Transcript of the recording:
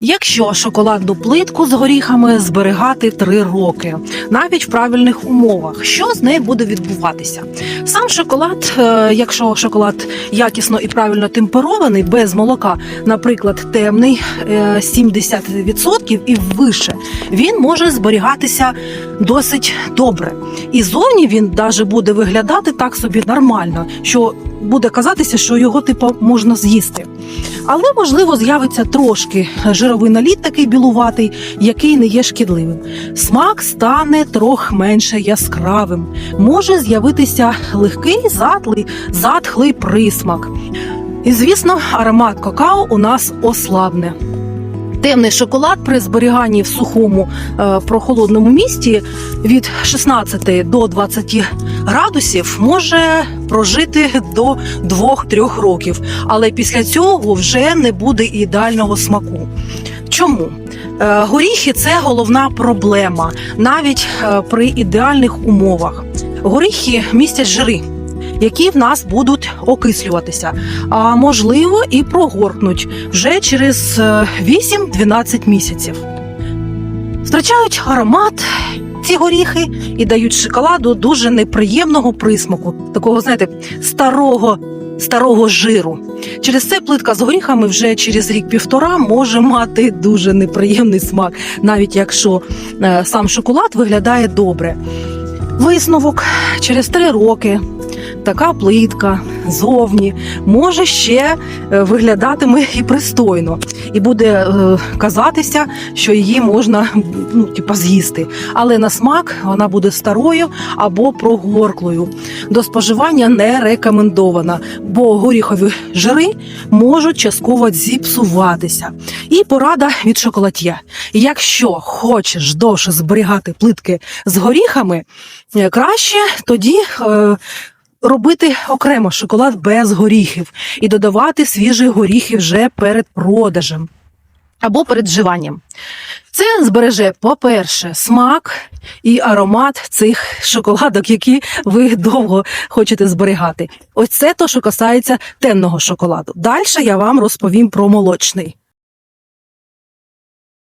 Якщо шоколадну плитку з горіхами зберігати 3 роки, навіть в правильних умовах, що з нею буде відбуватися? Сам шоколад, е, якщо шоколад якісно і правильно темперований, без молока, наприклад, темний е, 70% і вище, він може зберігатися досить добре. І зовні він навіть буде виглядати так собі нормально, що буде казатися, що його типу можна з'їсти. Але можливо з'явиться трошки жировий наліт, такий білуватий, який не є шкідливим. Смак стане трохи менше яскравим. Може з'явитися легкий затлий, затхлий присмак. І звісно, аромат какао у нас ослабне. Темний шоколад при зберіганні в сухому е, прохолодному місті від 16 до 20 градусів може прожити до 2-3 років, але після цього вже не буде ідеального смаку. Чому? Е, Горіхи це головна проблема навіть е, при ідеальних умовах. Горіхи містять жири, які в нас будуть окислюватися, а можливо і прогоркнуть вже через е, 8-12 місяців. Втрачають аромат ці горіхи і дають шоколаду дуже неприємного присмаку, такого, знаєте, старого. Старого жиру через це плитка з горіхами вже через рік-півтора може мати дуже неприємний смак, навіть якщо е, сам шоколад виглядає добре. Висновок через три роки така плитка зовні може ще е, виглядатиме і пристойно, і буде е, казатися, що її можна ну, типа, з'їсти. Але на смак вона буде старою або прогорклою. До споживання не рекомендована, бо горіхові жири можуть частково зіпсуватися. І порада від шоколад'є. Якщо хочеш довше зберігати плитки з горіхами, е, краще тоді. Робити окремо шоколад без горіхів і додавати свіжі горіхи вже перед продажем або перед вживанням. Це збереже, по-перше, смак і аромат цих шоколадок, які ви довго хочете зберігати. Ось це то, що касається темного шоколаду. Далі я вам розповім про молочний.